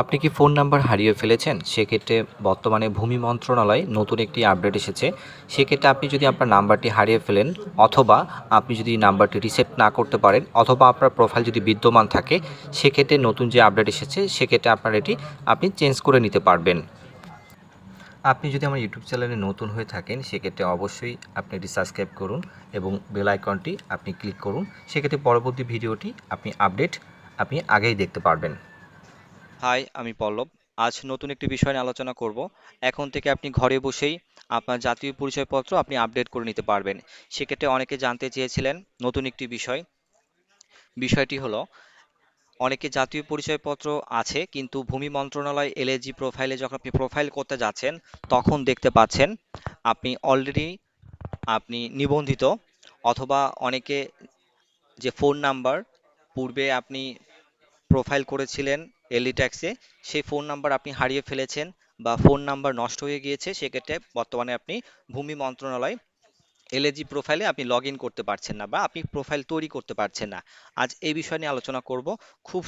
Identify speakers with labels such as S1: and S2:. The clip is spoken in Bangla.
S1: আপনি কি ফোন নাম্বার হারিয়ে ফেলেছেন? সেক্ষেত্রে বর্তমানে ভূমি মন্ত্রণালয় নতুন একটি আপডেট এসেছে। সেক্ষেত্রে আপনি যদি আপনার নাম্বারটি হারিয়ে ফেলেন অথবা আপনি যদি নাম্বারটি রিসেট না করতে পারেন অথবা আপনার প্রোফাইল যদি বিদ্যমান থাকে, সেক্ষেত্রে নতুন যে আপডেট এসেছে, সেক্ষেত্রে আপনার এটি আপনি চেঞ্জ করে নিতে পারবেন। আপনি যদি আমার ইউটিউব চ্যানেলে নতুন হয়ে থাকেন, সেক্ষেত্রে অবশ্যই আপনি এটি সাবস্ক্রাইব করুন এবং বেল আইকনটি আপনি ক্লিক করুন। সেক্ষেত্রে পরবর্তী ভিডিওটি আপনি আপডেট আপনি আগেই দেখতে পারবেন।
S2: হাই, আমি পল্লব। আজ নতুন একটি বিষয় নিয়ে আলোচনা করব। এখন থেকে আপনি ঘরে বসেই আপনার জাতীয় পরিচয়পত্র আপনি আপডেট করে নিতে পারবেন। সেক্ষেত্রে অনেকে জানতে চেয়েছিলেন নতুন একটি বিষয়। বিষয়টি হলো, অনেকে জাতীয় পরিচয়পত্র আছে, কিন্তু ভূমি মন্ত্রণালয় এলএজি প্রোফাইলে যখন আপনি প্রোফাইল করতে যাচ্ছেন, তখন দেখতে পাচ্ছেন আপনি অলরেডি আপনি নিবন্ধিত, অথবা অনেকে যে ফোন নাম্বার পূর্বে আপনি প্রোফাইল করেছিলেন এলই ট্যাক্সে সেই ফোন নাম্বার আপনি হারিয়ে ফেলেছেন বা ফোন নাম্বার নষ্ট হয়ে গিয়েছে, সেক্ষেত্রে বর্তমানে আপনি ভূমি মন্ত্রণালয় এলএজি প্রোফাইলে আপনি লগ করতে পারছেন না বা আপনি প্রোফাইল তৈরি করতে পারছেন না। আজ এই বিষয় নিয়ে আলোচনা করব। খুব